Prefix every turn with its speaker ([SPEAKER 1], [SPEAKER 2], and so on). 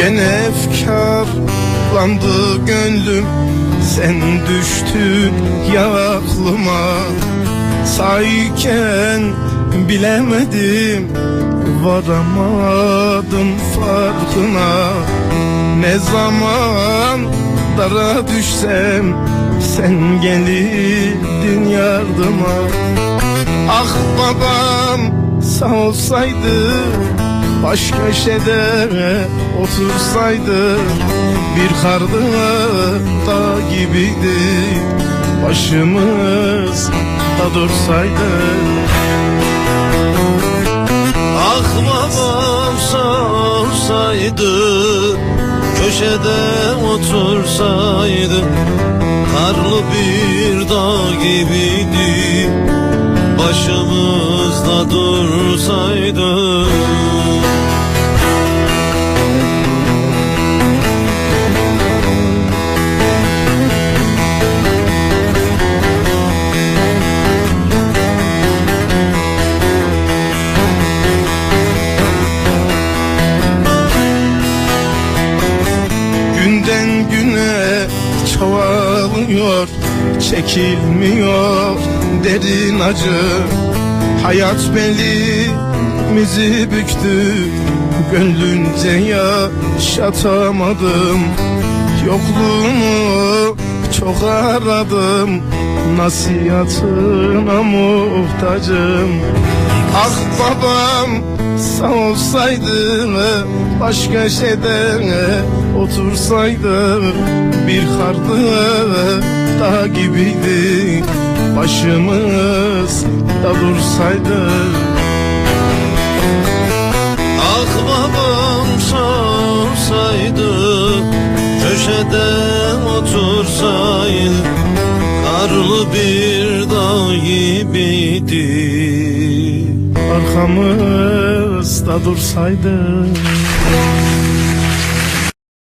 [SPEAKER 1] Gene efkarlandı gönlüm. Sen düştün ya aklıma Sayken bilemedim Varamadım farkına. Ne zaman dara düşsem Sen gelirdin yardıma. Ah babam sağ olsaydı Baş köşede otursaydı Bir kardı dağ gibiydi. Başımız da dursaydı.
[SPEAKER 2] Ah babam sorsaydı Köşede otursaydı Karlı bir dağ gibiydi. Başımızda dursaydı
[SPEAKER 1] Günden güne çoğalıyor Çekilmiyor derin acı. Hayat belimizi büktü Gönlünce yaşatamadım. Yokluğunu çok aradım. Nasihatına muhtacım. Ah babam sağ olsaydı Baş köşede otursaydı. Bir kardı dağ gibiydi. Başımız da dursaydı.
[SPEAKER 2] Ah babam sorsaydı Köşede otursaydı Karlı bir dağ gibiydi.
[SPEAKER 1] Arkamızda dursaydı